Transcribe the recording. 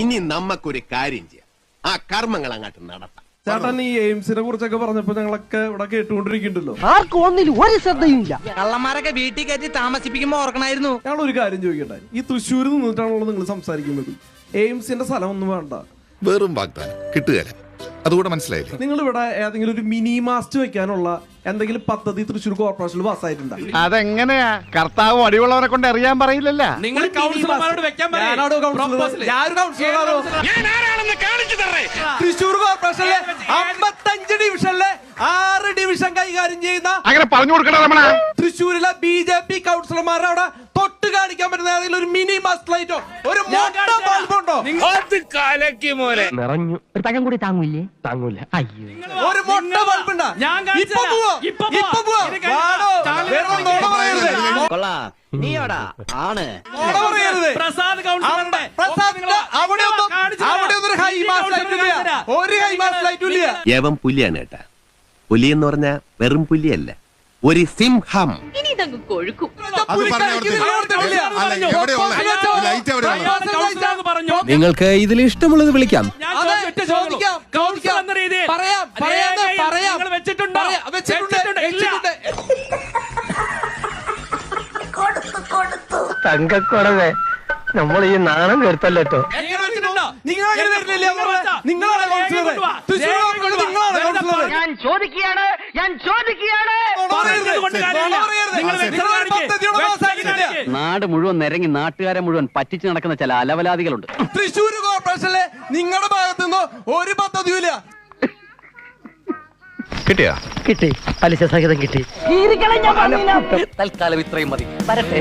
ഇനി നമ്മക്കൊരു കാര്യം ചെയ്യാം. ആ കർമ്മങ്ങൾ അങ്ങോട്ട് നടത്താം. ചേട്ടൻ ഈ എയിംസിനെ കുറിച്ചൊക്കെ പറഞ്ഞപ്പോ ഞങ്ങളൊക്കെ ഇവിടെ കേട്ടുകൊണ്ടിരിക്കണ്ടല്ലോ ആർക്കും ഒന്നിൽ ഒരു ശ്രദ്ധയില്ല കള്ളന്മാരൊക്കെ വീട്ടിൽ കയറ്റി താമസിപ്പിക്കുമ്പോ ഓർക്കണായിരുന്നു. ഞങ്ങൾ ഒരു കാര്യം ചോദിക്കട്ടെ? ഈ തൃശ്ശൂരിൽ നിന്നിട്ടാണല്ലോ നിങ്ങൾ സംസാരിക്കുന്നത്. എയിംസിന്റെ സ്ഥലം ഒന്നും വേണ്ട. വെറും വാഗ്ദാനം. കിട്ടുകയില്ല. അതുകൂടെ മനസ്സിലായില്ലേ? നിങ്ങൾ ഇവിടെ ഏതെങ്കിലും ഒരു മിനി മാസ്റ്റ് വെക്കാനുള്ള എന്തെങ്കിലും പദ്ധതി തൃശ്ശൂർ കോർപ്പറേഷനിൽ പാസ്സായിട്ടുണ്ടോ അതെങ്ങനെയാ? കർത്താവ് അടിയുള്ളവരെ കൊണ്ട് അറിയാൻ പറയില്ലല്ല. നിങ്ങൾ കൗൺസിലർമാരോട് വെക്കാൻ ഞാനാണോ കൗൺസിലർ? ഞാനൊരു കൗൺസിലറാണോ? തൃശ്ശൂർ കോർപ്പറേഷനിലെ അമ്പത്തഞ്ച് ഡിവിഷനിലെ ആറ് ഡിവിഷൻ കൈകാര്യം ചെയ്യുന്ന അങ്ങനെ പറഞ്ഞു കൊടുക്കണ തൃശ്ശൂരിലെ ബി ജെ പി കൗൺസിലർമാരുടെ അവിടെ തൊട്ട് കാണിക്കാൻ പറ്റുന്ന ഏതെങ്കിലും ഒരു മിനി മസ്റ്റ് ലൈറ്റോ? ഒരു മൊട്ട ബൾബുണ്ടോ? നിറഞ്ഞു. ഒരു പഴം കൂടി താങ്ങൂല്ലേ? താങ്ങൂല. അയ്യോ. ഒരു മൊട്ട ബൾബുണ്ടാ. ഞാൻ കാണിച്ചു ഇപ്പൊ. പോവാ. പോവാ. നീയോടാ ആണ്. പ്രസാദ് കൗൺസിലറുടെ അവിടെ അവിടെ ഒരു ഹൈ മാസ് ലൈറ്റ് ഇല്ല. ഒരു ഹൈ മാസ് ലൈറ്റും ഇല്ല. യവൻ പുലിയാണ് കേട്ടാ പുലി എന്ന് പറഞ്ഞ വെറും പുലിയല്ല. ഒരു സിംഹം. ഇനി ഇതങ്ങ് കൊഴുക്കും നിങ്ങൾക്ക് ഇതിൽ ഇഷ്ടമുള്ളത് വിളിക്കാം. തങ്കക്കുറവേ നമ്മൾ ഈ നാണം കേട്ടല്ലോ ഞാൻ ചോദിക്കുകയാണ് ഞാൻ ചോദിക്കുകയാണ്. നാട് മുഴുവൻ നിരങ്ങി നാട്ടുകാരെ മുഴുവൻ പറ്റിച്ചു നടക്കുന്ന ചില അലവലാദികളുണ്ട്. തൃശ്ശൂർ കോർപ്പറേഷനിലെ നിങ്ങളുടെ ഭാഗത്തു നിന്നോ ഒരു പദ്ധതിയില്ല കിട്ടിയാ? കിട്ടി. പലിശ സഹിതം കിട്ടി. തൽക്കാലം ഇത്രയും മതി. വരട്ടെ.